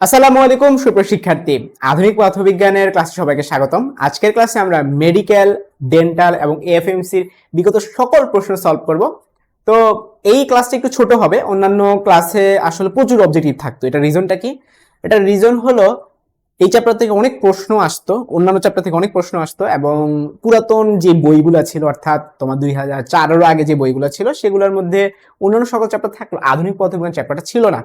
আসসালামু আলাইকুম সুপ্রশিক্ষার্থী আধুনিক পদার্থবিজ্ঞানের ক্লাসে সবাইকে স্বাগতম। আজকের ক্লাসে আমরা মেডিকেল ডেন্টাল এবং এএফএমসির বিগত সকল প্রশ্ন সলভ করব। তো এই ক্লাসটা একটু ছোট হবে, অন্যান্য ক্লাসে আসলে প্রচুর অবজেক্টিভ থাকতো। এটা রিজনটা কি? এটা রিজন হলো, এই চ্যাপ্টার থেকে অনেক প্রশ্ন আসতো, অন্যান্য চ্যাপ্টার থেকে অনেক প্রশ্ন আসতো এবং পুরাতন যে বইগুলো ছিল, অর্থাৎ তোমার দুই হাজার চারেরও আগে যে বইগুলো ছিল, সেগুলোর মধ্যে অন্যান্য সকল চ্যাপ্টার থাকল আধুনিক পদার্থবিজ্ঞান চ্যাপ্টারটা ছিল না।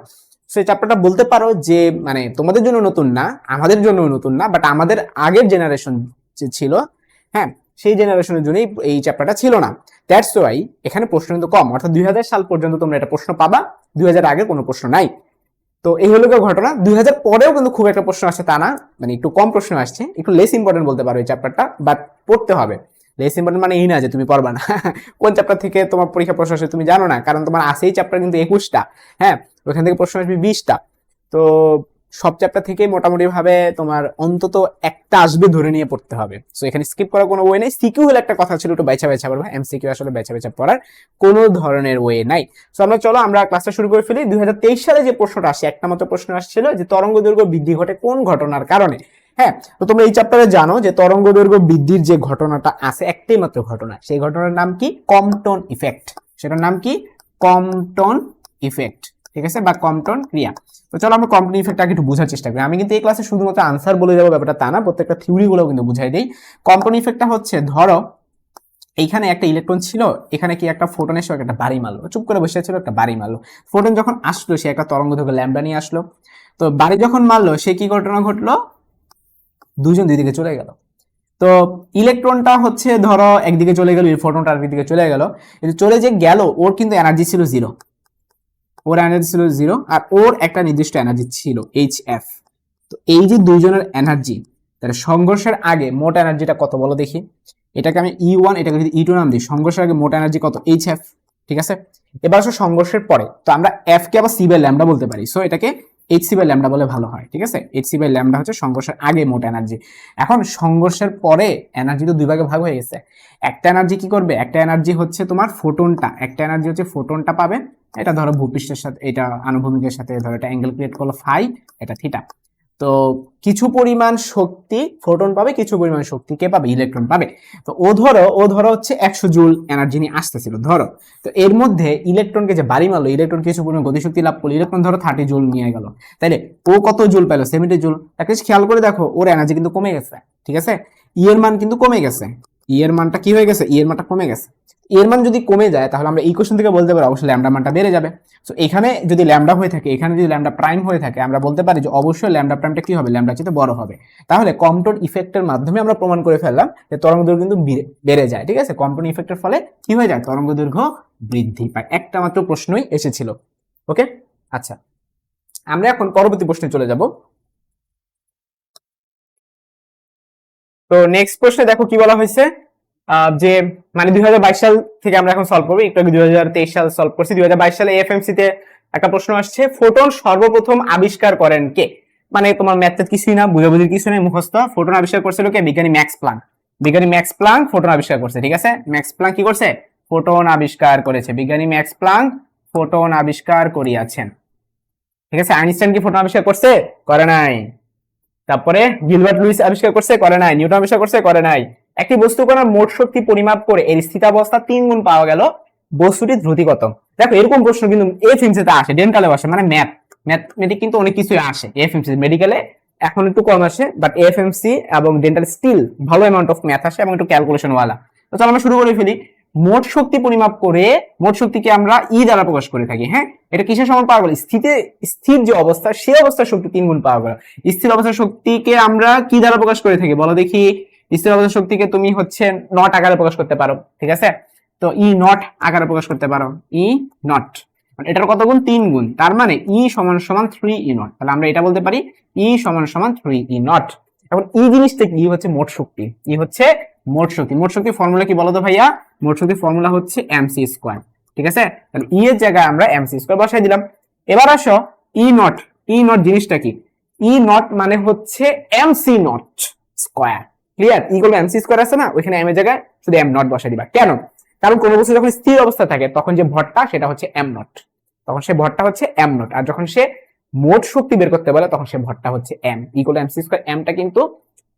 সেই চ্যাপ্টারটা বলতে পারো যে মানে তোমাদের জন্য নতুন না, আমাদের জন্য নতুন না বাট আমাদের আগের জেনারেশন যে ছিল হ্যাঁ সেই জেনারেশনের জন্যই এই চ্যাপ্টারটা ছিল না। দ্যাটস ওয়াই এখানে প্রশ্ন কিন্তু কম, অর্থাৎ দুই হাজার সাল পর্যন্ত তোমরা এটা প্রশ্ন পাবা, দুই হাজার আগে কোনো প্রশ্ন নাই। তো এই হলো ঘটনা, দুই হাজার পরেও কিন্তু খুব একটা প্রশ্ন আসছে তা না মানে একটু কম প্রশ্ন আসছে, একটু লেস ইম্পর্টেন্ট বলতে পারো এই চ্যাপ্টারটা বাট পড়তে হবে। লেস ইম্পর্টেন্ট মানে এই না যে তুমি পড়বা না। কোন চ্যাপ্টার থেকে তোমার পরীক্ষা প্রশ্ন আসে তুমি জানো না, কারণ তোমার আসেই চ্যাপ্টার কিন্তু একুশটা। হ্যাঁ ওখান থেকে প্রশ্ন আসবে বিশটা। তো সব চ্যাপ্টার থেকে মোটামুটি ভাবে তোমার অন্তত একটা আসবে ধরে নিয়ে পড়তে হবে। সো এখানে স্কিপ করার কোনো ওয়ে নেই। সিকিউ হলে একটা কথা ছিল একটু বেছা বেছা পড়ব এমসিকিউ আসলে বেছা বেছা পড়ার কোনো ধরনের ওয়ে নাই। সো আমরা চলো আমরা ক্লাসটা শুরু করে ফেলি। দুই হাজার তেইশ সালে যে প্রশ্নটা আসে, একটা মতো প্রশ্ন আসছিল যে তরঙ্গ দৈর্ঘ্য বৃদ্ধি ঘটে কোন ঘটনার কারণে? হ্যাঁ তো তোমরা এই চ্যাপ্টারে জানো যে তরঙ্গ দৈর্ঘ্য বৃদ্ধির যে ঘটনাটা আছে একটাই মাত্র ঘটনা, সেই ঘটনার নাম কি? কম্পটন ইফেক্ট সেটার নাম কি? কম্পটন ইফেক্ট ঠিক আছে? বা কম্পটন ক্রিয়া। তো চলো আমরা কম্পটন ইফেক্টটাকে একটু বোঝার চেষ্টা করি। আমি কিন্তু এই ক্লাসে শুধুমাত্র আনসার বলে যাব ব্যাপারটা তা না, প্রত্যেকটা থিওরি গুলো কিন্তু বুঝাই দিই। কম্পটন ইফেক্টটা হচ্ছে, ধরো, এইখানে একটা ইলেকট্রন ছিল, এখানে কি একটা ফোটন এসে একটা বাড়ি মারলো। চুপ করে বসে ছিল একটা বাড়ি মারলো। ফোটন যখন আসলো, সে একটা তরঙ্গ থেকে ল্যাম্ডা নিয়ে আসলো। তো বাড়ি যখন মারলো, সে কি ঘটনা ঘটলো? দুজন দুই দিকে চলে গেল। তো ইলেকট্রনটা হচ্ছে ধরো একদিকে চলে গেল ফোটনটা আরেকদিকে চলে গেল। কিন্তু চলে যে গেল, ওর কিন্তু এনার্জি ছিল জিরো ওর এনার্জি ছিল জিরো আর ওর একটা নির্দিষ্ট এনার্জি ছিল এইচ এফ তো এই যে দুইজনের এনার্জি তাহলে সংঘর্ষের আগে মোট এনার্জিটা কত বলো দেখি? এটাকে আমি ই ওয়ান এটাকে যদি ই টু নাম দিই, সংঘর্ষের আগে মোট এনার্জি কত? এইচ এফ ঠিক আছে? এবার আসলে সংঘর্ষের পরে। তো আমরা এফ কে আবার সি বাই ল্যামডা বলতে পারি। সো এটাকে এইচ সি বাই ল্যামডা বলে ভালো হয়, ঠিক আছে? এইচ সি বাই ল্যামডা হচ্ছে সংঘর্ষের আগে মোট এনার্জি এখন সংঘর্ষের পরে এনার্জি তো দুই ভাগে ভাগ হয়ে গেছে। একটা এনার্জি কি করবে? একটা এনার্জি হচ্ছে তোমার ফোটনটা একটা এনার্জি হচ্ছে ফোটনটা পাবে। এটা ধরো ভূপৃষ্ঠের সাথে, এটা আনুভূমিকের সাথে, ধরো এটা অ্যাঙ্গেল ক্রিয়েট করল ফাই এটা থিটা তো কিছু পরিমাণ শক্তি ফোটন পাবে, কিছু পরিমাণ শক্তি কে পাবে? ইলেকট্রন পাবে। তো ও ধরো ও ধরো হচ্ছে একশো জুল এনার্জি নিয়ে আসতেছিল, ধরো। তো এর মধ্যে ইলেকট্রনকে যে বাড়ি মারলো, ইলেকট্রন কিছু পরিমাণ গতিশক্তি লাভ করল, ইলেকট্রন ধরো থার্টি জুল নিয়ে গেল। তাইলে ও কত জুল পেল? Seventy joule. জিনিস খেয়াল করে দেখো, ওর এনার্জি কিন্তু কমে গেছে, ঠিক আছে? ইয়ের মান কিন্তু কমে গেছে। ইয়ের মানটা কি হয়ে গেছে? ইয়ের মানটা কমে গেছে। এর মান যদি কমে যায়, তাহলে আমরা এই কোশ্চেন থেকে বলতে পারি, অবশ্যই ল্যামডা মানটা বেড়ে যাবে। তো এখানে যদি ল্যামডা হয়ে থাকে, এখানে যদি ল্যামডা প্রাইম হয়ে থাকে, আমরা বলতে পারি যে অবশ্যই ল্যামডা প্রাইমটা কি হবে? ল্যামডা চেয়ে বড় হবে। তাহলে কম্পটন ইফেক্টের মাধ্যমে আমরা প্রমাণ করে ফেললাম যে তরঙ্গ দৈর্ঘ্য কিন্তু বেড়ে- যায়, ঠিক আছে? কম্পটন ইফেক্টের ফলে কি হয়ে যায়? তরঙ্গ দৈর্ঘ্য বৃদ্ধি পায়। একটা মাত্র প্রশ্নই এসেছিল। ওকে আচ্ছা। আমরা এখন পরবর্তী প্রশ্নে চলে যাব। তো নেক্সট প্রশ্নে দেখো কি বলা হয়েছে? যে মানে দুই হাজার বাইশ সাল থেকে আমরা এখন সলভ করব। একটু দুই সাল সলভ করছি। দুই হাজার বাইশ সালে এফএমসি তে একটা প্রশ্ন আসছে ফোটন সর্বপ্রথম আবিষ্কার করেন কে? মানে তোমার ম্যাথ কিছুই না, বুঝাবুঝির কিছু নেই, মুখস্থ। ফোটন আবিষ্কার করছিল কে? বিজ্ঞানী ম্যাক্স প্লাঙ্ক বিজ্ঞানী ম্যাক্স প্লাঙ্ক ফোটন আবিষ্কার করছে, ঠিক আছে? ম্যাক্স প্লাঙ্ক কি করছে? ফোটন আবিষ্কার করেছে। বিজ্ঞানী ম্যাক্স প্লাঙ্ক ফোটন আবিষ্কার করিয়াছেন। ঠিক আছে? আইনস্টাইন কি ফোটন আবিষ্কার করছে? করে নাই। তারপরে গিলবার্ট লুইস আবিষ্কার করছে? করে নাই। নিউটন আবিষ্কার করছে? করে নাই। একটি বস্তু কণার মোট শক্তি পরিমাপ করে এর স্থিতাবস্থা তিন গুণ পাওয়া গেল বস্তুটি ধ্রুতি কত দেখো, এরকম প্রশ্ন কিন্তু এফ তে আসে ডেন্টালেও আসে মানে ম্যাথ ম্যাথমেটিক কিন্তু অনেক কিছুই আসে এফ এমসি মেডিকেলে এখন একটু কম আসে বাট এফ এমসি এবং ডেন্টাল স্টিল ভালো অ্যামাউন্ট অফ ম্যাথ আসে এবং একটু ক্যালকুলেশন ওয়ালা। তো চলো আমরা শুরু করে ফেলি। মোট শক্তি পরিমাপ করে, মোট শক্তিকে আমরা ই দ্বারা প্রকাশ করে থাকি হ্যাঁ? এটা কিসের সমান পাওয়া গেল? স্থিতে, স্থির যে অবস্থা সেই অবস্থার শক্তি তিন গুণ পাওয়া গেল। স্থির অবস্থার শক্তিকে আমরা কি দ্বারা প্রকাশ করে থাকি? বলো দেখি। স্থির অবস্থার শক্তিকে তুমি হচ্ছে নট আকারে প্রকাশ করতে পারো, ঠিক আছে? তো ই নট আকারে প্রকাশ করতে পারো, ই নট এটার কত গুণ? তিন গুণ। তার মানে ই সমান সমান থ্রি ই নট তাহলে আমরা এটা বলতে পারি, ই সমান সমান থ্রি ই নট এখন ই জিনিসটা কি? হচ্ছে মোট শক্তি। ই হচ্ছে মোট শক্তি। মোট শক্তি ফর্মুলা কি বলো তো ভাইয়া? মোট শক্তি ফর্মুলা হচ্ছে এমসি স্কোয়ার ঠিক আছে? তাহলে ই এর জায়গায় আমরা এমসি স্কোয়ার বসাই দিলাম। এবার আসো, ই নট ই নট জিনিসটা কি? ই নট মানে হচ্ছে M C nought square clear E করলে এমসি স্কোয়ার আছে না? ওইখানে এম এর জায়গায় শুধু এম নট বসাই দিবা। কেন? কারণ কোনো বস্তু যখন স্থির অবস্থা থাকে, তখন যে ভরটা, সেটা হচ্ছে এম নট তখন সে ভরটা হচ্ছে এম নট আর যখন সে মোট শক্তি বের করতে বলে, তখন সে ভরটা হচ্ছে M equal M C square এমটা কিন্তু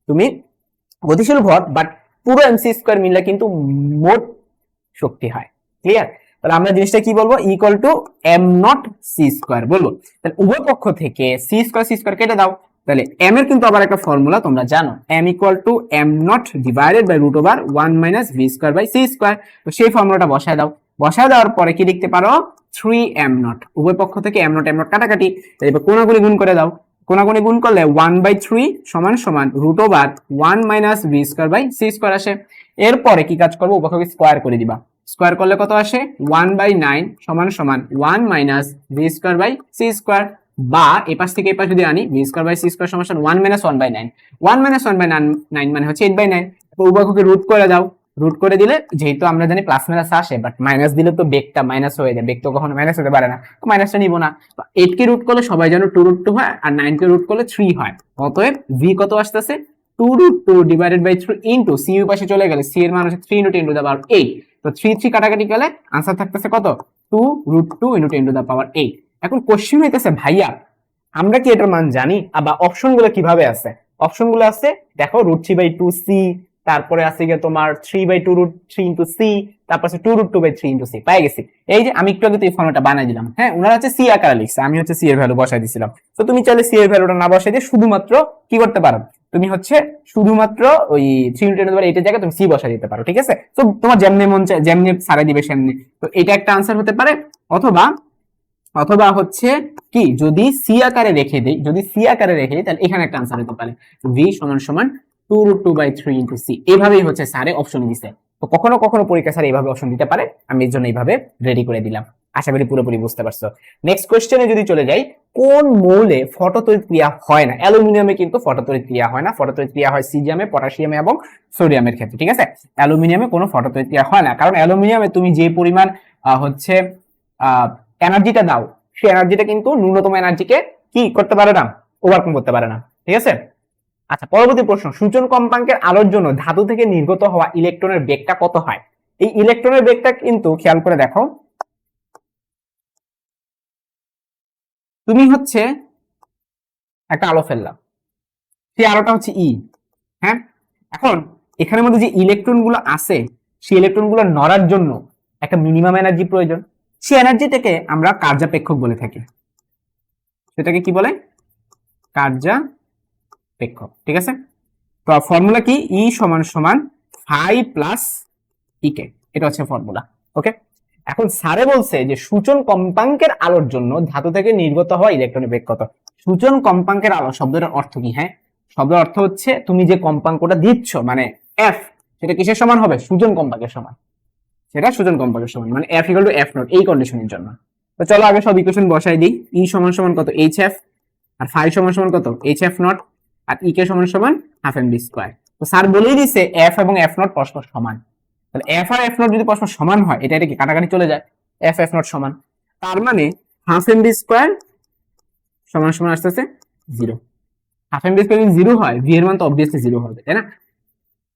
তুমি গতিশীল ভর বাট পুরো এম সি স্কোয়ার মিললে কিন্তু মোট শক্তি হয়। ক্লিয়ার তাহলে আমরা জিনিসটা কি বলব? Equal to M nought C square বলব। তাহলে উভয় পক্ষ থেকে সি স্কোয়ার সি স্কোয়ার কেটে দাও। তাহলে এম এর কিন্তু আবার একটা ফর্মুলা তোমরা জানো M equal to M nought divided by root over one minus V square by C square তো সেই ফর্মুলাটা বসায় দাও। বসায় দেওয়ার পরে কি লিখতে পারো? থ্রি এম নট উভয় পক্ষ থেকে এম নট এম নট কাটাকাটি। এবার কোনাগুলি গুণ করে দাও। কোনাগুনি গুণ করলে ওয়ান বাই থ্রি সমান সমান root over one minus V square by C square আসে। এরপরে কি কাজ করব? উভয়কে স্কোয়ার করে দিবা। স্কোয়ার করলে কত আসে? ওয়ান বাই নাইন সমান সমান one minus V square by C square বা এ পাশ থেকে এই পাশ যদি আনি V square by C square সমান one minus one by nine one minus one by nine মানে হচ্ছে এইট বাই নাইন উভয়কে রুট করে দাও। রুট করে দিলে যেহেতু আমরা জানি প্লাস মাইনাস আসে বাট মাইনাস দিলে তো বেগটা মাইনাস হয়ে যায়। বেগ তো কখনো মাইনাস হতে পারে না। মাইনাসটা নিব না। এইট কে রুট করলে সবাই জানো টু রুট টু হয়, আর নাইন কে রুট করলে থ্রি হয়। অতএব ভি কত আসতেছে? Two root two divided by three into C পাশে চলে গেলে সি এর মান হচ্ছে three into ten to the power eight তো থ্রি থ্রি কাটাকাটি গেলে আনসার থাকতেছে কত? Two root two into ten to the power eight এখন কোশ্চেন হইতেছে, ভাইয়া, আমরা কি এটার মান জানি? আবার অপশনগুলো কীভাবে আছে? অপশনগুলো আছে, দেখো root three by two C তারপরে আছে গিয়ে তোমার three by two root three into C তারপর আছে two root two by three into C পাই গেছি। এই যে, আমি একটু আগে তো এই ফর্মটা বানাই দিলাম। হ্যাঁ ওনারা হচ্ছে সি আকারে লিখছে, আমি হচ্ছে সি এর ভ্যালু বসাই দিছিলাম। তো তুমি চাইলে সি এর ভ্যালুটা না বসাই দিয়ে শুধুমাত্র কি করতে পারো? তুমি হচ্ছে শুধুমাত্র ওই থ্রি ইন্টু টেন এইটের জায়গায় তুমি সি বসাই দিতে পারো, ঠিক আছে? তো তোমার যেমনি মন চায় যেমনি সারা দিবে, সেমনি। তো এটা একটা আনসার হতে পারে, অথবা অথবা হচ্ছে কি যদি সি আকারে রেখে দেই যদি সি আকারে রেখে তাহলে এখানে একটা আনসার হতে পারে। ভি সমান সমান two root two by three into C এভাবেই হচ্ছে স্যারে অপশন দিছে। তো কখনো কখনো পরীক্ষা স্যার এইভাবে অপশন দিতে পারে। আমি এর জন্য এইভাবে রেডি করে দিলাম। আশা করি পুরোপুরি বুঝতে পারছ। নেক্সট কোয়েশ্চেনে যদি চলে যাই কোন মৌলে ফটোতড়িৎ ক্রিয়া হয় না? অ্যালুমিনিয়ামে কিন্তু ফটোতড়িৎ ক্রিয়া হয় না। ফটোতড়িৎ ক্রিয়া হয় সিজিয়ামে পটাশিয়ামে এবং সোডিয়ামের ক্ষেত্রে ঠিক আছে? অ্যালুমিনিয়ামে কোনো ফটোতড়িৎ ক্রিয়া হয় না। কারণ অ্যালুমিনিয়ামে তুমি যে পরিমাণ আহ, হচ্ছে এনার্জিটা দাও, সেই এনার্জিটা কিন্তু ন্যূনতম এনার্জিকে কি করতে পারে না? ওভারকাম করতে পারে না, ঠিক আছে? আচ্ছা পরবর্তী প্রশ্ন, সূচন কম্পাঙ্কের আলোর জন্য ধাতু থেকে নির্গত হওয়া ইলেকট্রনের বেগটা কত হয়? এই ইলেকট্রনের বেগটা কিন্তু খেয়াল করে দেখো। তুমি হচ্ছে একটা আলো ফেললাম, সেই আলোটা হচ্ছে ই হ্যাঁ? এখন এখানের মধ্যে যে ইলেকট্রনগুলো আছে, সেই ইলেকট্রনগুলো নড়ার জন্য একটা মিনিমাম এনার্জি প্রয়োজন। সেই এনার্জিটাকে আমরা কার্যাপেক্ষক বলে থাকি। সেটাকে কি বলে? কার্যাপেক্ষক, ঠিক আছে? তো ফর্মুলা কি? ই সমান সমান ফাই প্লাস ইকে এটা হচ্ছে ফর্মুলা ওকে এখন স্যারে বলছে যে সূচন কম্পাঙ্কের আলোর জন্য ধাতু থেকে নির্গত হওয়া ইলেকট্রনের বেগ কত সূচন কম্পাঙ্কের আলো শব্দের অর্থ কি? হ্যাঁ শব্দের অর্থ হচ্ছে তুমি যে কম্পাঙ্কটা দিচ্ছ মানে এফ সেটা কিসের সমান হবে? সূচন কম্পাঙ্কের সমান। সেটা সূচন কম্পাঙ্কের সমান মানে F equal to F nought এই কন্ডিশনের জন্য। তো চলো আগে সব ইকুয়েশন বসাই দিই। ই সমান সমান কত? এইচ এফ আর ফাই সমান সমান কত? এইচ এফ নট আর ই কে সমান সমান হাফ এম বি স্কোয়ার তো স্যার বলেই দিছে এফ এবং এফ নট পরস্পর সমান। তাহলে এফ আর এফ নট যদি পরস্পর সমান হয়, এটা এটা কি কাটাকাটি চলে যায়? এফ এফ নট সমান। তার মানে হাফ এম বি স্কোয়ার সমান সমান আসতেছে zero half M B square যদি জিরো হয় ভি এর মান তো অবভিয়াসলি জিরো হবে, তাই না?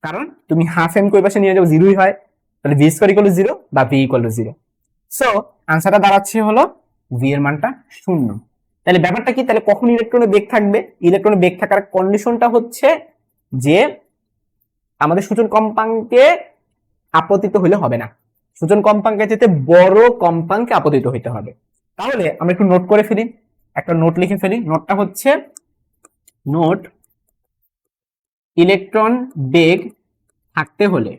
কারণ তুমি হাফ এম কই পাশে নিয়ে যাও জিরোই হয়। তাহলে V square equal to zero বা V equal to zero so আনসারটা দাঁড়াচ্ছে হলো ভি এর মানটা শূন্য। তাহলে ব্যাপারটা কি? তাহলে কখন ইলেকট্রনের বেগ থাকবে? ইলেকট্রনের বেগ থাকার কন্ডিশনটা হচ্ছে যে আমাদের সূচন কম্পাঙ্কে আপতিত হইলে হবে না। সূচন কম্পাঙ্কে যেতে বড় কম্পাঙ্কে আপতিত হইতে হবে। তাহলে আমরা একটু নোট করে ফেলি। একটা নোট লিখে ফেলি। নোটটা হচ্ছে নোট ইলেকট্রন বেগ থাকতে হলে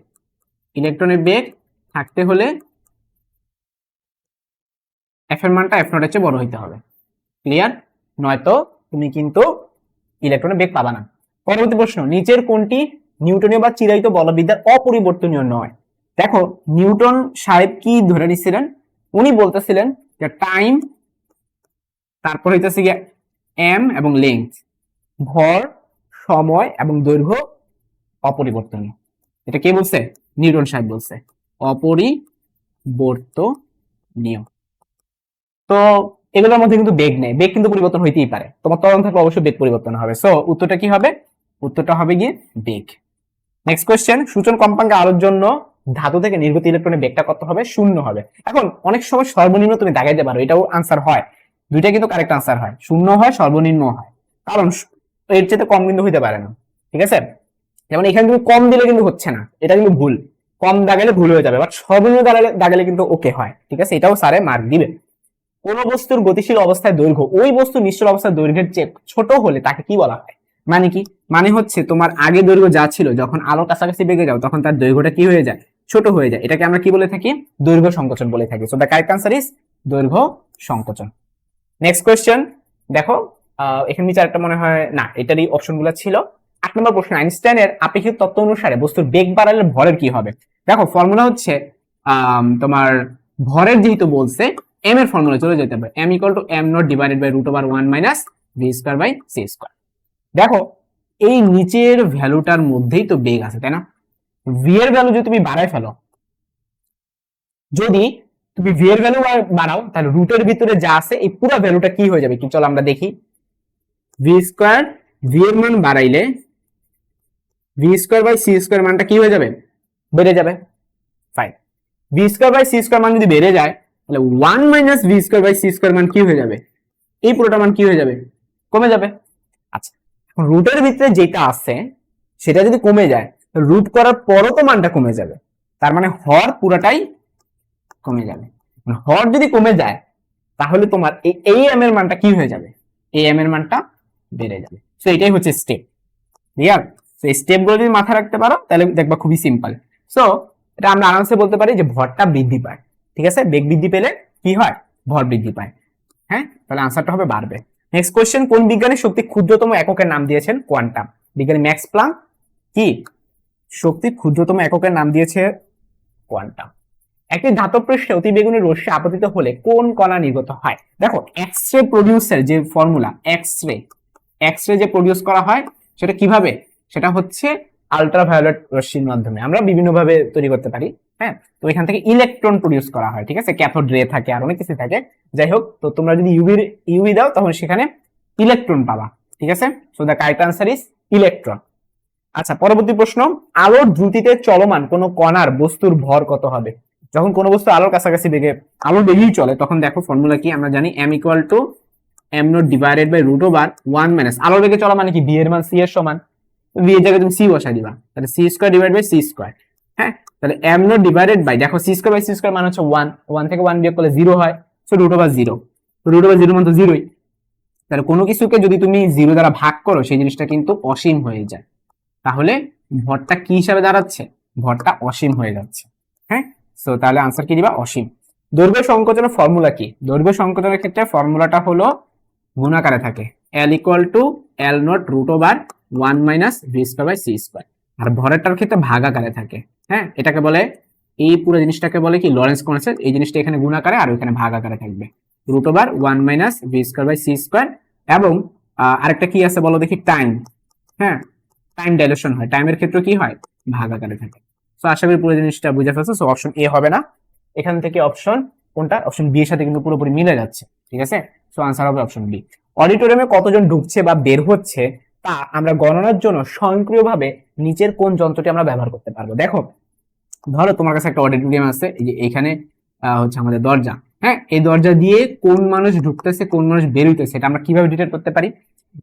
ইলেকট্রনের বেগ থাকতে হলে এফ এর মানটা এফ নটের চেয়ে বড় হইতে হবে। ক্লিয়ার নয়তো তুমি কিন্তু ইলেকট্রনের বেগ পাবা না। পরবর্তী প্রশ্ন, নিচের কোনটি নিউটনীয় বা চিরায়িত বলবিদ্যার অপরিবর্তনীয় নয়? দেখো, নিউটন সাহেব কি ধরে নিছিলেন? উনি বলতেছিলেন যে টাইম তারপর হইতেছে গিয়ে এম এবং লেন্থ ভর, সময় এবং দৈর্ঘ্য অপরিবর্তনীয়। এটা কে বলছে? নিউটন সাহেব বলছে অপরিবর্তনীয় তো এগুলোর মধ্যে কিন্তু বেগ নেই। বেগ কিন্তু পরিবর্তন হইতেই পারে। তোমার তরণ থাকলে অবশ্যই বেগ পরিবর্তন হবে। সো উত্তরটা কি হবে? উত্তরটা হবে গিয়ে বেগ। নেক্সট কোয়েশ্চেন সূচন কম্পাঙ্কে আলোর জন্য ধাতু থেকে নির্গত ইলেকট্রনের বেগটা কত হবে? শূন্য হবে। এখন অনেক সময় সর্বনিম্ন তুমি দাগাইতে পারো, এটাও আনসার হয়। দুইটা কিন্তু কারেক্ট আনসার হয়। শূন্য হয়, সর্বনিম্ন হয়। কারণ এর চেয়ে কম কিন্তু হইতে পারে না। ঠিক আছে? যেমন এখানে তুমি কম দিলে কিন্তু হচ্ছে না, এটা কিন্তু ভুল। কম দাগালে ভুল হয়ে যাবে বাট সর্বনিম্ন দাগালে দাগালে কিন্তু ওকে হয়, ঠিক আছে? এটাও স্যারে মার্ক দিবে। কোন বস্তুর গতিশীল অবস্থায় দৈর্ঘ্য, ওই বস্তু নিশ্চল অবস্থায় দৈর্ঘ্যের চেয়ে ছোট হলে তাকে কি বলা হয়? মানে কি? মানে হচ্ছে তোমার আগে দৈর্ঘ্য যা ছিল, যখন আলো কাছাকাছি বেগে যাও, তখন তার দৈর্ঘ্যটা কি হয়ে যায়? ছোট হয়ে যায়। এটাকে আমরা কি বলে থাকি? দৈর্ঘ্য সংকোচন বলে থাকি। So the correct answer is দৈর্ঘ্য সংকোচন। নেক্সট কোয়েশ্চেন দেখো এখানে নিচে একটা মনে হয়, না, এটারই অপশনগুলো ছিল। আট নম্বর প্রশ্ন, আইনস্টাইনের আপেক্ষিক তত্ত্ব অনুসারে বস্তুর বেগ বাড়ালে ভরের কি হবে? দেখো ফর্মুলা হচ্ছে তোমার ভরের যেহেতু বলছে এম এর ফর্মুলা চলে যেতে পারে। M equal to M nought divided by root over one minus V square by C square দেখো, এই নিচের ভ্যালুটার মধ্যেই তো বেগ আছে, তাই না? ভি এর ভ্যালু যদি তুমি বাড়ায় ফেলো, যদি তুমি ভি এর ভ্যালু বাড়াও, তাহলে রুটের ভিতরে যা আছে, এই পুরো ভ্যালুটা কি হয়ে যাবে? কি চলো আমরা দেখি। ভি স্কোয়ার ভি এর মান বাড়াইলে V square by C square মানটা কি হয়ে যাবে? বেড়ে যাবে। Fine V square by C square মান যদি বেড়ে যায়, তাহলে one minus V square by C square মান কি হয়ে যাবে? এই পুরোটা মান কি হয়ে যাবে? কমে যাবে। আচ্ছা এখন রুটের ভিতরে যেটা আছে, সেটা যদি কমে যায় রুট করার পরও তো মানটা কমে যাবে। তার মানে হর পুরাটাই কমে যাবে। মানে হর যদি কমে যায়, তাহলে তোমার এই এম এর মানটা কি হয়ে যাবে? এই এম এর মানটা বেড়ে যাবে। সো এটাই হচ্ছে স্টেপ ক্লিয়ার এই স্টেপগুলো যদি মাথায় রাখতে পারো, তাহলে দেখবা খুবই সিম্পল সো এটা আমরা আরামসে বলতে পারি যে ভরটা বৃদ্ধি পায়। ঠিক আছে? বেগ বৃদ্ধি পেলে কি হয়? ভর বৃদ্ধি পায়। হ্যাঁ? তাহলে আনসারটা হবে বাড়বে। নেক্সট কোশ্চেন কোন বিজ্ঞানী শক্তি ক্ষুদ্রতম এককের নাম দিয়েছেন? কোয়ান্টাম বিজ্ঞানী ম্যাক্স প্লাঙ্ক কি? শক্তির ক্ষুদ্রতম এককের নাম দিয়েছে কোয়ান্টাম একটি ধাতব পৃষ্ঠে অতি বেগুনি রশ্মি আপতিত হলে কোন কণা নির্গত হয়? দেখো এক্স রে প্রডিউসের যে formula X ray X ray যে প্রডিউস করা হয়, সেটা কীভাবে সেটা হচ্ছে আলট্রাভায়োলেট রশ্মির মাধ্যমে। আমরা বিভিন্ন ভাবে তৈরি করতে পারি হ্যাঁ? তো এখান থেকে ইলেকট্রন প্রডিউস করা হয়, ঠিক আছে? ক্যাথোড রে থাকে, আর অনেক কিছু থাকে। যাই হোক, তো তোমরা যদি ইউভি ইউভি দাও, তখন সেখানে ইলেকট্রন পাবা, ঠিক আছে? So the correct answer is electron আচ্ছা পরবর্তী প্রশ্ন, আলোর দ্রুতিতে চলমান কোন কণার বস্তুর ভর কত হবে? যখন কোনো বস্তু আলোর কাছাকাছি বেগে, আলোর বেগেই চলে, তখন দেখো ফর্মুলা কি? আমরা জানি M equal to M nought divided by root over one minus আলোর বেগে চলা মানে কি? বি এর মান সি এর সমান। বি এর জায়গায় তুমি সি বসাই দিবা। তাহলে C square divide by C square হ্যাঁ? তাহলে এম নট ডিভাইডেড বাই দেখো C square by C square মানে হচ্ছে ওয়ান ওয়ান থেকে ওয়ান বিয়োগ করলে জিরো হয় so root over zero root over zero মানে তো জিরোই তাহলে কোনো কিছুকে যদি তুমি জিরো দ্বারা ভাগ করো, সেই জিনিসটা কিন্তু অসীম হয়ে যায়। তাহলে ভরটা কি হিসাবে দাঁড়াচ্ছে? ভরটা অসীম হয়ে যাচ্ছে হ্যাঁ? সো তাহলে আনসার কি দিবা? অসীম। দৈর্ঘ্য সংকোচনের ফর্মুলা কি? দৈর্ঘ্য সংকোচনের ক্ষেত্রে ফর্মুলাটা হলো গুণাকারে থাকে। L equal to L nought root over one minus V square by C square আর ভরেরটার ক্ষেত্রে ভাগাকারে থাকে। হ্যাঁ এটাকে বলে, এই পুরো জিনিসটাকে বলে কি লরেন্স কনসেপ্ট এই জিনিসটা এখানে গুণাকারে আর ওইখানে ভাগাকারে থাকবে। Root over one minus V square by C square এবং আরেকটা কি আছে বলো দেখি টাইম হ্যাঁ টাইম ডাইলেশন হয়। টাইমের ক্ষেত্রে কি হয়? ভাগ আকারে থাকে। তো আশা করি পুরো জিনিসটা বুঝে ফেলছো। সো অপশন এ হবে না। এখান থেকে অপশন কোনটা? অপশন বি এর সাথে কিন্তু পুরোপুরি মিলে যাচ্ছে। ঠিক আছে? সো আনসার হবে অপশন বি অডিটোরিয়ামে কতজন ঢুকছে বা বের হচ্ছে তা আমরা গণনার জন্য স্বয়ংক্রিয়ভাবে নিচের কোন যন্ত্রটি আমরা ব্যবহার করতে পারব? দেখো ধরো তোমার কাছে একটা অডিটোরিয়াম আছে এই যে এইখানে আহ, হচ্ছে আমাদের দরজা। হ্যাঁ এই দরজা দিয়ে কোন মানুষ ঢুকতেছে কোন মানুষ বের হইতেছে এটা আমরা কীভাবে ডিটেক্ট করতে পারি?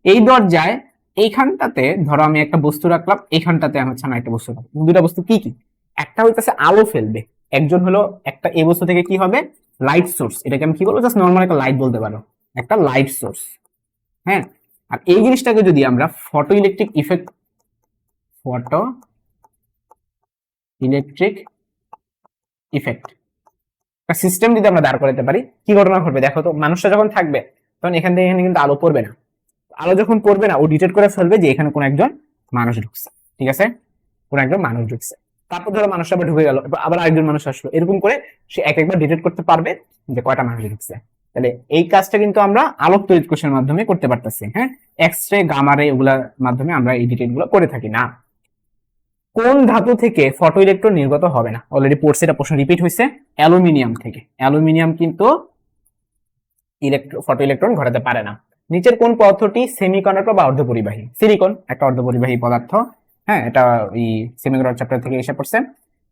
এই দরজায় এইখানটাতে ধরো আমি একটা বস্তু রাখলাম এইখানটাতে আমি হচ্ছে আমি একটা বস্তু রাখলাম। দুটা বস্তু কি কি? একটা হইতেছে আলো ফেলবে একজন হলো একটা এই বস্তু থেকে কি হবে? লাইট সোর্স এটাকে আমি কি বলব? জাস্ট নর্মাল একটা লাইট বলতে পারো। একটা লাইট সোর্স হ্যাঁ? আর এই জিনিসটাকে যদি আমরা photo electric effect photo electric effect একটা সিস্টেম যদি আমরা দাঁড় করাতে পারি, কি ঘটনা ঘটবে? দেখো তো, মানুষটা যখন থাকবে, তখন এখান থেকে এখানে কিন্তু আলো পড়বে না। আলো যখন পড়বে না, ও ডিটেক্ট করে ফেলবে যে এখানে কোন একজন মানুষ ঢুকছে, ঠিক আছে? কোন একজন মানুষ ঢুকছে। তারপর ধরো মানুষ আবার ঢুকে গেল আবার আরেকজন মানুষ আসলো। এরকম করে সে এক একবার ডিটেক্ট করতে পারবে যে কয়টা মানুষ ঢুকছে। তাহলে এই কাজটা কিন্তু আমরা আলোক তড়িৎ কোষের মাধ্যমে করতে পারতেছি হ্যাঁ? এক্স রে গামা রে এগুলার মাধ্যমে আমরা এই ডিটেক্টগুলো করে থাকি, না? কোন ধাতু থেকে ফটো ইলেকট্রন নির্গত হবে না? অলরেডি পড়ছে এটা প্রশ্ন রিপিট হয়েছে অ্যালুমিনিয়াম থেকে। অ্যালুমিনিয়াম কিন্তু ইলেকট্রো ফটো ইলেকট্রন ঘটাতে পারে না। নিচের কোন পদার্থটি সেমিকন্ডাক্টর বা অর্ধপরিবাহী? সিলিকন একটা অর্ধপরিবাহী পদার্থ হ্যাঁ? এটা এই সেমিকন্ডাক্টর চ্যাপ্টার থেকে এসে পড়ছে।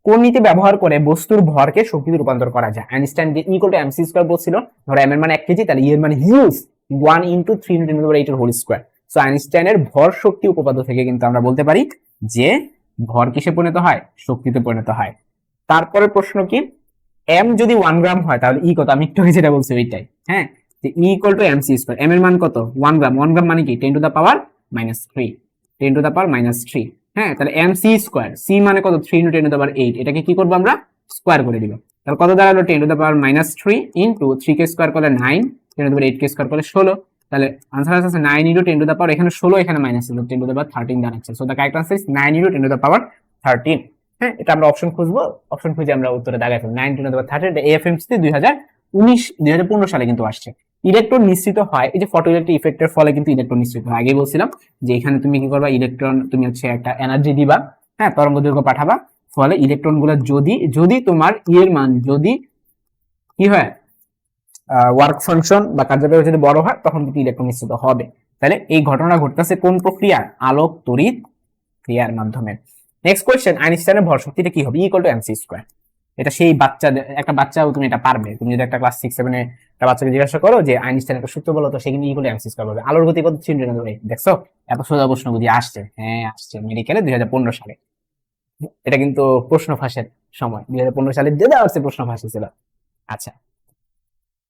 কোন নীতি ব্যবহার করে বস্তুর ভরকে শক্তিতে রূপান্তর করা যায়? Einstein equal to M C square বলছিল, ধরো এম এর মানে এক কেজি তাহলে ই এর মানে huge one into three into ten eight whole square so আইনস্টাইনের ভর শক্তি উপপাদ্য থেকে কিন্তু আমরা বলতে পারি যে, ভর কিসে পরিণত হয়? শক্তিতে পরিণত হয়। তারপরের প্রশ্ন কি? এম যদি ওয়ান গ্রাম হয়, তাহলে ই কত? আমি একটু যেটা বলছি ওইটাই হ্যাঁ? যে E equal to M C square M এর মান কত? ওয়ান গ্রাম ওয়ান গ্রাম মানে কি? Ten to the power minus three ten to the power minus three হ্যাঁ তাহলে এম সি স্কোয়ার সি মানে কত? Three into ten to power eight এটাকে কি করব আমরা? স্কোয়ার করে দিব। তাহলে কত দাঁড়াল? Ten to power minus three into three K square করলে নাইন টেন টু এইট কে স্কোয়ার করলে ষোলো। তাহলে আনসার আছে nine into ten to the power এখানে ষোলো, এখানে মাইনাস ছিল ten to the power thirteen দাঁড়াচ্ছে so the correct answer is nine into ten to the power thirteen হ্যাঁ এটা আমরা অপশন খুঁজবো। অপশন খুঁজে আমরা উত্তরে দাগাই ফেলব। Nine ten to the power thirteen AFMC দুই হাজার উনিশ, দুই হাজার পনেরো সালে কিন্তু আসছে। ইলেকট্রন নিশ্চিত হয়। এই যে ফটো ইলেকট্রিক ইফেক্টের ফলে কিন্তু ইলেকট্রন নিশ্চিত হয়। আগে বলছিলাম যে এখানে তুমি কি করবা ইলেকট্রন তুমি হচ্ছে একটা এনার্জি দিবা হ্যাঁ তরঙ্গ দৈর্ঘ্য পাঠাবা। ফলে ইলেকট্রনগুলো যদি যদি তোমার ইয়ের মান যদি কি হয় ওয়ার্ক ফাংশন বা কার্যকরী যদি বড় হয়, তখন কিন্তু ইলেকট্রন নিশ্চিত হবে। তাহলে এই ঘটনা ঘটতেছে কোন প্রক্রিয়া আলোক তড়িৎ ক্রিয়ার মাধ্যমে। নেক্সট কোয়েশ্চেন আইনস্টাইনের ভর শক্তিটা কি হবে? ইকুয়াল টু এমসি স্কোয়ার এটা সেই বাচ্চা একটা বাচ্চাও তুমি এটা পারবে। তুমি যদি একটা ক্লাস সিক্স সেভেনে একটা বাচ্চাকে জিজ্ঞাসা করো যে, আইনস্টাইন একটা সূত্র বলো, তো সে কিন্তু ইকুয়াল স্কোয়ার পাবে আলোর গতি কত ছিল দেখছ? এত সোজা প্রশ্ন বুঝি আসছে। হ্যাঁ আসছে। মেডিকেলে দুই হাজার পনেরো সালে। এটা কিন্তু প্রশ্ন ফাঁসের সময়। দুই হাজার পনেরো সালে যে দেওয়া হচ্ছে প্রশ্ন ফাঁসে ছিল। আচ্ছা।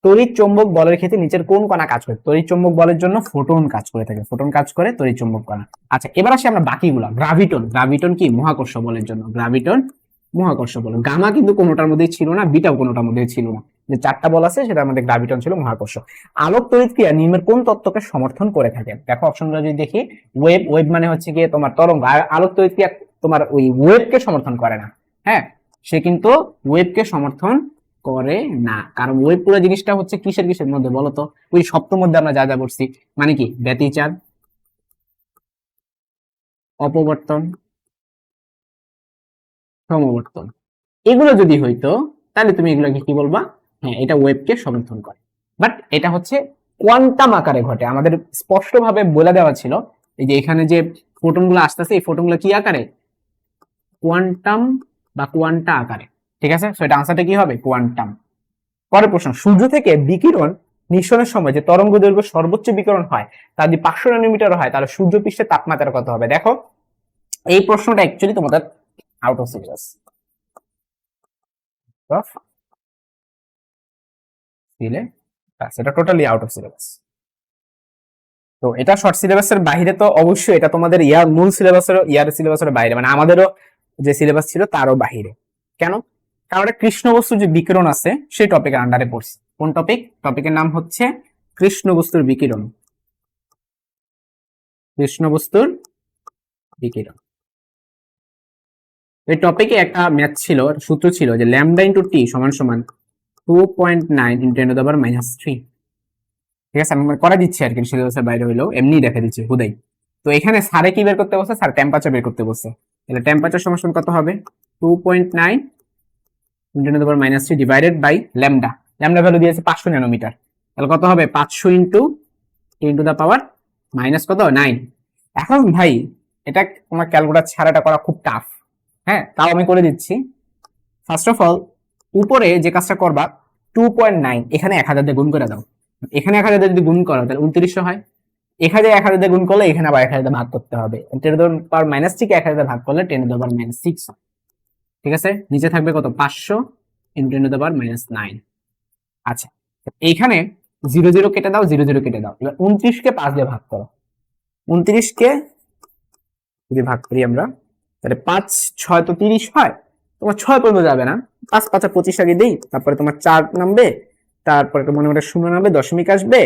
তড়িৎ চৌম্বক বলের ক্ষেত্রে নিচের কোন কণা কাজ করে? তড়িৎ চৌম্বক বলের জন্য ফোটন কাজ করে থাকে। ফোটন কাজ করে তড়িৎ চৌম্বক কণা। আচ্ছা এবার আসি আমরা বাকিগুলা। গ্রাভিটন গ্রাভিটন কি? মহাকর্ষ বলের জন্য। গ্রাভিটন মহাকর্ষ বল গামা কিন্তু কোনোটার মধ্যেই ছিল না, বিটাও কোনোটার মধ্যেই ছিল না। যে চারটা বল আছে সেটা আমাদের গ্রাভিটন ছিল মহাকর্ষ। আলোক তড়িৎ ক্রিয়া নিম্নের কোন তত্ত্বকে সমর্থন করে থাকে? দেখো অপশনগুলো যদি দেখি ওয়েব ওয়েব মানে হচ্ছে গিয়ে তোমার তরঙ্গ। আর আলোক তড়িৎ ক্রিয়া তোমার ওই ওয়েবকে সমর্থন করে না। হ্যাঁ? সে কিন্তু ওয়েবকে সমর্থন করে না। কারণ ওয়েব পুরো জিনিসটা হচ্ছে কিসের কিসের মধ্যে বলতো ওই সপ্তম মধ্যে আমরা যা যা করছি মানে কি? ব্যতিচার, অপবর্তন সমবর্তন। এগুলো যদি হইতো, তাহলে তুমি এগুলোকে কি বলবা? হ্যাঁ এটা ওয়েবকে সমর্থন করে। বাট এটা হচ্ছে কোয়ান্টাম আকারে ঘটে। আমাদের স্পষ্টভাবে বলে দেওয়া ছিল, এই যে এখানে যে ফোটনগুলো আসতেছে, এই ফোটনগুলো কি আকারে? কোয়ান্টাম বা কোয়ান্টা আকারে। ঠিক আছে? সো এটা আনসারটা কি হবে? কোয়ান্টাম পরের প্রশ্ন, সূর্য থেকে বিকিরণ নিঃসরণের সময় যে তরঙ্গ দৈর্ঘ্য সর্বোচ্চ বিকিরণ হয়, তা যদি পাঁচশো ন্যানোমিটার হয়, তাহলে সূর্য পৃষ্ঠের তাপমাত্রা কত হবে? দেখো, এই প্রশ্নটা অ্যাকচুয়ালি তোমাদের out of syllabus of syllabus এটা টোটালি আউট অফ সিলেবাস তো এটা শর্ট সিলেবাসের বাইরে তো অবশ্যই এটা তোমাদের ইয়ার মূল সিলেবাসের ইয়ার সিলেবাসের বাইরে। মানে আমাদেরও যে সিলেবাস ছিল তারও বাহিরে কেন? কারণ এটা কৃষ্ণ বস্তুর যে বিকিরণ আছে, সেই টপিকের আন্ডারে পড়ছে। কোন টপিক টপিকের নাম হচ্ছে কৃষ্ণ বস্তুর বিকিরণ। কৃষ্ণ বস্তুর বিকিরণ। এই টপিকে একটা ম্যাথ ছিল সূত্র ছিল যে ল্যামডা ইন্টু টি সমান সমান two point nine into ten the power minus three ঠিক আছে, আমি করা দিচ্ছি আর কি সিলেবাসের বাইরে হইলেও এমনি দেখা দিচ্ছে, হুদাই। তো এখানে সারে কি বের করতে বসে স্যার টেম্পারেচার বের করতে বসে তাহলে টেম্পারেচার সমান কত হবে? Two point nine into the power minus three divided by lambda lambda value দিয়েছে পাঁচশো ন্যানোমিটার তাহলে কত হবে? পাঁচশো into ten to the power minus কত? নাইন এখন ভাই, এটা তোমার ক্যালকুলেটার ছাড়াটা করা খুব টাফ হ্যাঁ তাও আমি করে দিচ্ছি। ফার্স্ট অফ অল উপরে যে কাজটা করবা টু পয়েন্ট নাইন এখানে এক হাজার দিয়ে গুণ করে দাও। এখানে এক হাজার যদি গুণ করো, তাহলে উনত্রিশশো হয়। এখানে এক হাজার দিয়ে গুণ করলে এখানে আবার এক হাজার ভাগ করতে হবে। টেন পাওয়ার মাইনাস থ্রি এক হাজার ভাগ করলে টেন পাওয়ার মাইনাস সিক্স ঠিক আছে? নিচে থাকবে কত? পাঁচশো into ten power minus nine আচ্ছা এইখানে জিরো জিরো কেটে দাও জিরো জিরো কেটে দাও। এবার উনত্রিশকে পাঁচ দিয়ে ভাগ করো। উনত্রিশকে যদি ভাগ করি আমরা তাহলে পাঁচ, ছয় তো তিরিশ হয়, তোমার ছয় পর্যন্ত যাবে না। পাঁচ, পাঁচা পঁচিশ আগে দিই, তারপরে তোমার চার নামবে, তারপরে মনে মনে শূন্য নামবে, দশমিক আসবে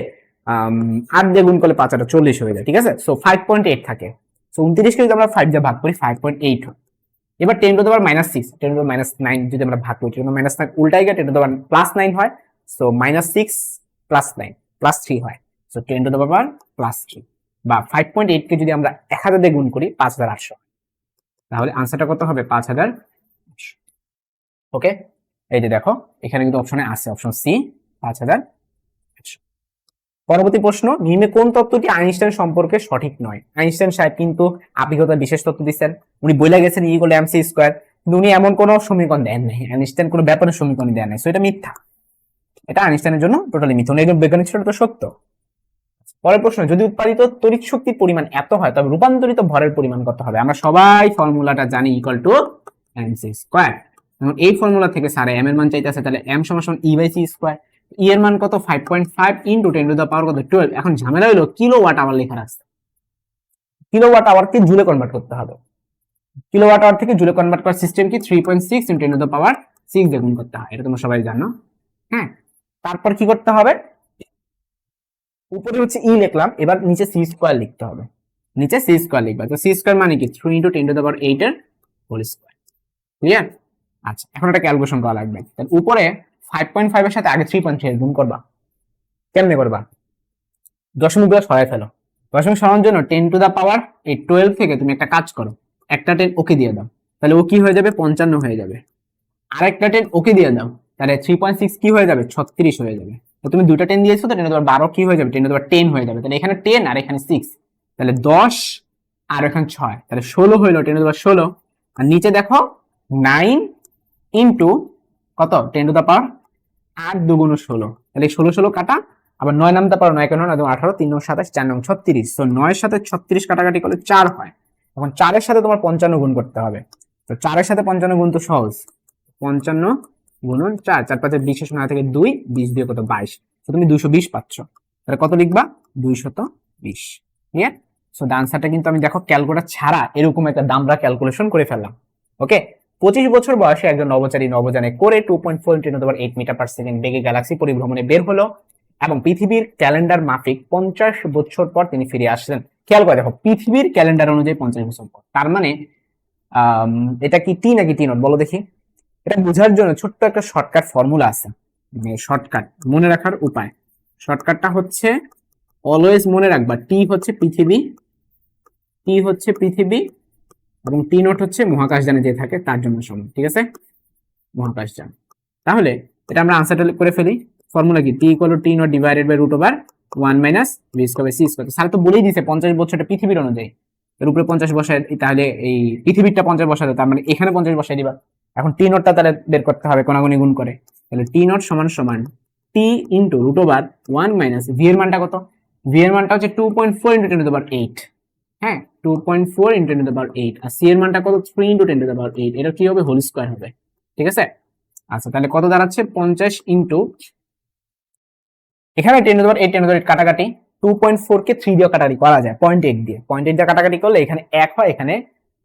আট দিয়ে গুণ করলে পাঁচ আটা চল্লিশ হয়ে যায়, ঠিক আছে? সো ফাইভ পয়েন্ট এইট থাকে। সো উনত্রিশকে যদি আমরা ফাইভ দিয়ে ভাগ করি ফাইভ পয়েন্ট এইট হয়। এবার ten to power minus six ten to minus nine যদি আমরা ভাগ করি টেন মাইনাস নাইন উল্টাই গিয়ে ten to power plus nine হয়। So minus six plus nine plus three হয়। So ten to power plus three বা ফাইভ পয়েন্ট এইটকে যদি আমরা এক হাজার দিয়ে গুণ করি, পাঁচ হাজার আটশো তাহলে আনসারটা কত হবে? পাঁচ হাজার ওকে এই যে দেখো, এখানে কিন্তু অপশনে আছে অপশন সি পাঁচ হাজার আটশো পরবর্তী প্রশ্ন, নিম্নে কোন তত্ত্বটি আইনস্টাইন সম্পর্কে সঠিক নয়? আইনস্টাইন সাহেব কিন্তু আপেক্ষিকতার বিশেষ তত্ত্ব দিচ্ছেন। উনি বলে গেছেন ই ইকুয়াল এমসি স্কোয়ার কিন্তু উনি এমন কোনো সমীকরণ দেন নাই। আইনস্টাইন কোনো ব্যাপারে সমীকরণ দেন নাই। সো এটা মিথ্যা। এটা আইনস্টাইনের জন্য টোটালি মিথ্যা। উনি একজন বৈজ্ঞানিক ছিল তো সত্য। পরের প্রশ্ন, যদি উৎপাদিত তড়িৎ শক্তির পরিমাণ এত হয়, তবে রূপান্তরিত ভরের পরিমাণ কত হবে? আমরা সবাই ফর্মুলাটা জানি equal to M C square এবং এই ফর্মুলা থেকে স্যার এম এর মান চাইতেছে, তাহলে এম সমান E by C square E এর মান কত? Five point five into ten to the power কত? টুয়েলভ এখন ঝামেলা হলো কিলো ওয়াট আওয়ার লেখা রাখছে কিলো ওয়াট আওয়ারকে জুলে কনভার্ট করতে হবে। কিলো ওয়াট আওয়ার থেকে জুলে কনভার্ট করার সিস্টেম কি? Three point six into ten to the power six গুণ করতে হয়, এটা তোমরা সবাই জানো। হ্যাঁ তারপর কি করতে হবে? উপরে হচ্ছে ই লিখলাম, এবার নিচে সি স্কোয়ার লিখতে হবে। নিচে সি স্কোয়ার লিখবে। তো সি স্কোয়ার মানে কি? Three into ten to the eight এর হোল স্কোয়ার ক্লিয়ার আচ্ছা এখন একটা ক্যালকুলেশন করা লাগবে। তাহলে উপরে ফাইভ পয়েন্ট ফাইভ এর সাথে আগে থ্রি পয়েন্ট গুণ করবা। কেমনে করবা? দশমিকগুলো সরাই ফেলো। দশমিক সরানোর জন্য টেন টু দা পাওয়ার এই টুয়েলভ থেকে তুমি একটা কাজ করো। একটা টেন ওকে দিয়ে দাও। তাহলে ও কি হয়ে যাবে? পঞ্চান্ন হয়ে যাবে। আরেকটা টেন ওকে দিয়ে দাও। তাহলে থ্রি পয়েন্ট সিক্স কি হয়ে যাবে? ছত্রিশ হয়ে যাবে। তুমি দুটো টেন দিয়েছ, তো টেন তোমার বারো কি হয়ে যাবে? টেন তোমার টেন হয়ে যাবে। তাহলে এখানে টেন আর এখানে সিক্স তাহলে দশ আর এখানে ছয়। তাহলে ষোলো হইল টেন তোমার ষোলো। আর নিচে দেখো নাইন ইন্টু কত? টেন টু দা পাওয়ার আট দুগুণ ষোলো। তাহলে ষোলো ষোলো কাটা, আবার নয় নামতে পারো, নয় কেন নয় আঠারো, তিন নয়, সাতাশ, চার নং ছত্রিশ। তো নয়ের সাথে ছত্রিশ কাটাকাটি করলে চার হয়। এখন চারের সাথে তোমার পঞ্চান্ন গুণ করতে হবে। তো চারের সাথে পঞ্চান্ন গুণ তো সহজ। পঞ্চান্ন গুণন চার চার পাঁচের বিশেষ নয় থেকে দুই, বিশ দিয়ে কত বাইশ? তো তুমি দুইশো বিশ পাচ্ছ। তাহলে কত লিখবা? দুইশত বিশ। ঠিক সো আনসারটা কিন্তু আমি দেখো ক্যালকুলেটার ছাড়া এরকম একটা দামরা ক্যালকুলেশন করে ফেললাম। ওকে পঁচিশ বছর বয়সে একজন নবচারী নবজানে করে two point four ten eight metre per second বেগে গ্যালাক্সি পরিভ্রমণে বের হলো এবং পৃথিবীর ক্যালেন্ডার মাফিক পঞ্চাশ বছর পর তিনি ফিরে আসলেন। খেয়াল করে দেখো, পৃথিবীর ক্যালেন্ডার অনুযায়ী পঞ্চাশ বছর পর। তার মানে এটা কি টি নাকি টি নট? বলো দেখি। এটা বোঝার জন্য ছোট্ট একটা শর্টকাট ফর্মুলা আছে। শর্টকাট মনে রাখার উপায়। শর্টকাটটা হচ্ছে অলওয়েজ মনে রাখবা টি হচ্ছে পৃথিবী টি হচ্ছে পৃথিবী এবং টি নট হচ্ছে মহাকাশযানে যে থাকে, তার জন্য সমান, ঠিক আছে? মহাকাশযান তাহলে, এটা আমরা আনসারটা করে ফেলি। ফর্মুলা কি? T equal T nought divided by root over one minus B square C square তো বলেই দিছে, পঞ্চাশ বছরটা পৃথিবীর অনুযায়ী। এর উপরে পঞ্চাশ বসায় তাহলে এই পৃথিবীরটা পঞ্চাশ বসাতে, তার মানে এখানে পঞ্চাশ বসাই দিবা। এখন টি নটটা তাহলে বের করতে হবে কোনাগুনি গুণ করে। তাহলে টি নট সমান সমান T into root over one minus V এর মানটা কত? ভি এর মানটা হচ্ছে two point four into ten to power eight হ্যাঁ two point four into ten to power eight R C এর মানটা কত? Three into ten to power eight এটা কি হবে? হোল স্কোয়ার হবে। ঠিক আছে? আচ্ছা তাহলে কত দাঁড়াচ্ছে? পঞ্চাশ ইন্টু এখানে ten to power eight ten to power eight কাটাকাটি। টু পয়েন্ট ফোর কে থ্রি দিয়ে কাটাকাটি করা যায় পয়েন্ট এইট দিয়ে। পয়েন্ট এইট দিয়ে কাটাকাটি করলে এখানে এক হয়, এখানে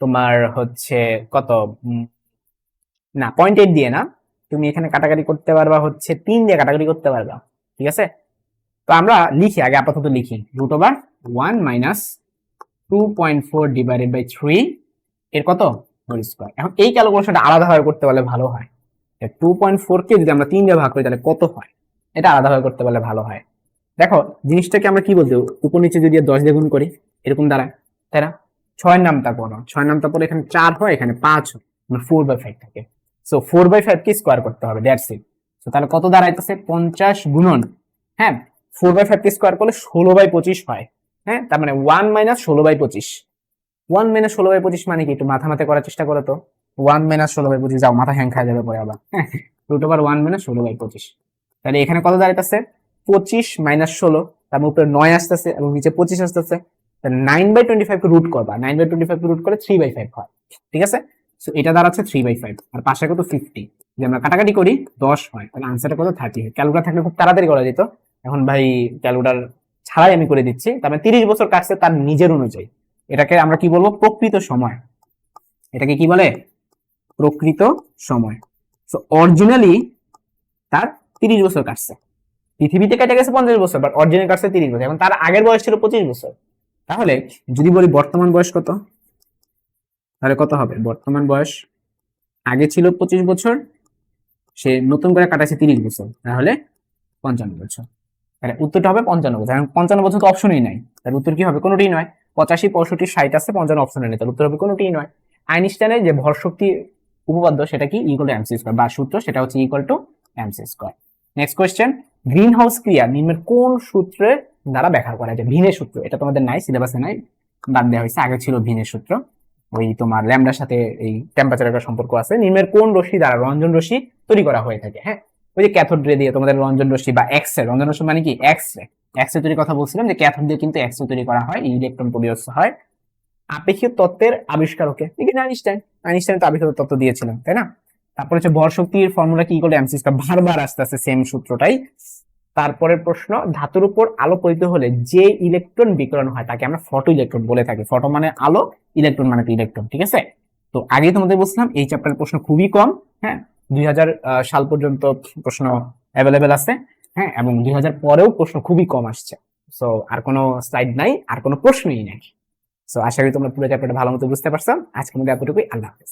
তোমার হচ্ছে কত? না পয়েন্ট এইট দিয়ে না। তুমি এখানে কাটাকাটি করতে পারবা হচ্ছে তিন দিয়ে কাটাকাটি করতে পারবা, ঠিক আছে? তো আমরা লিখি, আগে আপাতত লিখি। Root over one minus two point four divided by three এর কত? হোল স্কোয়ার এখন এই ক্যালকুলেশনটা আলাদাভাবে করতে পারলে ভালো হয়। টু পয়েন্ট ফোর কে যদি আমরা তিন দিয়ে ভাগ করি, তাহলে কত হয়? এটা আলাদাভাবে করতে পারলে ভালো হয়। দেখো, জিনিসটাকে আমরা কি বলতে উপর নিচে যদি দশ দিয়ে গুণ করি, এরকম দাঁড়ায়, তাই না? ছয়ের নামটা পড়ো ছয় নামটা পরে এখানে চার হয়, এখানে পাঁচ হয় ফোর বাই ফাইভ থাকে। সো ফোর বাই ফাইভ কে স্কোয়ার করতে হবে দ্যাটস ইট তো তাহলে কত দাঁড়াইতেছে? পঞ্চাশ গুণন। হ্যাঁ ফোর বাই ফাইভ কে স্কোয়ার করলে ষোলো বাই পঁচিশ হয়। হ্যাঁ তার মানে ওয়ান মাইনাস ষোলো বাই পঁচিশ। ওয়ান মাইনাস ষোলো বাই পঁচিশ মানে কি? একটু মাথা মাথা করার চেষ্টা করো তো। ওয়ান মাইনাস ষোলো বাই পঁচিশ, যাও, মাথা হ্যাং খাওয়া যাবে পরে আবার। রুট ওভার ওয়ান মাইনাস ষোলো বাই পঁচিশ। তাহলে এখানে কত দাঁড়াইতেছে? পঁচিশ মাইনাস ষোলো, তার উপরে নয় আসতেছে এবং নিচে পঁচিশ আসতেছে nine by twenty five root করবা। Nine by twenty five root করে থ্রি বাই ফাইভ হয়, ঠিক আছে? সো এটা দাঁড়াচ্ছে থ্রি বাই ফাইভ আর পাশে কত ফিফটি যে আমরা কাটাকাটি করি, দশ হয়, তাহলে আনসারটা কত? থার্টি ক্যালকুলেটার থাকলে খুব তাড়াতাড়ি করা যেত। এখন ভাই ক্যালকুলেটার ছাড়াই আমি করে দিচ্ছি। তার মানে তিরিশ বছর কাটছে তার নিজের অনুযায়ী। এটাকে আমরা কি বলব? প্রকৃত সময়। এটাকে কি বলে? প্রকৃত সময়। সো অরিজিনালি তার তিরিশ বছর কাটছে। পৃথিবীতে কেটে গেছে পঞ্চাশ বছর বাট অরিজিনাল কাটছে তিরিশ বছর এখন তার আগের বয়স ছিল পঁচিশ বছর। তাহলে যদি বলি বর্তমান বয়স কত? তাহলে কত হবে? বর্তমান বয়স আগে ছিল পঁচিশ বছর, সে নতুন করে কাটাছে তিরিশ বছর, তাহলে পঞ্চান্ন বছর। তাহলে উত্তরটা হবে পঞ্চান্ন বছর এখন পঞ্চান্ন বছর তো অপশনই নাই। তার উত্তর কি হবে? কোনোটি নয়। পঁচাশি, পঁয়ষট্টি, ষাট আছে, পঞ্চান্ন অপশনে নেই। তার উত্তর হবে কোনোটি নয়। আইনস্টাইনের যে ভর শক্তি উপপাদ্য, সেটা কি? ইকুয়াল টু এমসি স্কোয়ার বা সূত্র, সেটা হচ্ছে equal to MC square next question green house ক্রিয়া নিম্নের কোন সূত্রের দ্বারা ব্যাখ্যা করা যায়? ভিনের সূত্র, এটা তোমাদের নাই, সিলেবাসে নাই, বাদ দেওয়া হয়েছে, আগে ছিল ভিনের সূত্র। ওই তোমার ল্যামডার সাথে এই টেম্পারেচারের একটা সম্পর্ক আছে। নিম্নের কোন রশ্মি দ্বারা রঞ্জন রশ্মি তৈরি করা হয়ে থাকে হ্যাঁ? ওই যে ক্যাথোড রে দিয়ে তোমাদের রঞ্জন রশ্মি বা এক্স রে রঞ্জন রশ্মি মানে কি? এক্স রে এক্স রে তৈরির কথা বলছিলাম যে ক্যাথোড দিয়ে কিন্তু এক্স রে তৈরি করা হয়, ইলেকট্রন প্রডিউস হয় আপেক্ষিক তত্ত্বের আবিষ্কারকে। আইনস্টাইন আইনস্টাইন তো আবিষ্কার তত্ত্ব দিয়েছিলেন, তাই না? তারপরে হচ্ছে ভর শক্তির ফর্মুলা কি করে এমসিস বারবার আসতে আসতে সেম সূত্রটাই। তারপরের প্রশ্ন, ধাতুর উপর আলো পতিত হলে যে ইলেকট্রন বিকিরণ হয় তাকে আমরা ফটো ইলেকট্রন বলে থাকি। ফটো মানে আলো ইলেকট্রন মানে ইলেকট্রন ঠিক আছে? তো আগে তোমাদের বলছিলাম, এই চ্যাপ্টারের প্রশ্ন খুবই কম হ্যাঁ? দুই হাজার সাল পর্যন্ত প্রশ্ন অ্যাভেলেবেল আছে হ্যাঁ? এবং দুই হাজার পরেও প্রশ্ন খুবই কম আসছে। সো আর কোনো স্লাইড নাই, আর কোনো প্রশ্নই নাই। সো আশা করি তোমরা পুরো চ্যাপ্টারটা ভালো মতো বুঝতে পারছ। আজকের মধ্যে এতটুকুই। আল্লাহ হাফেজ।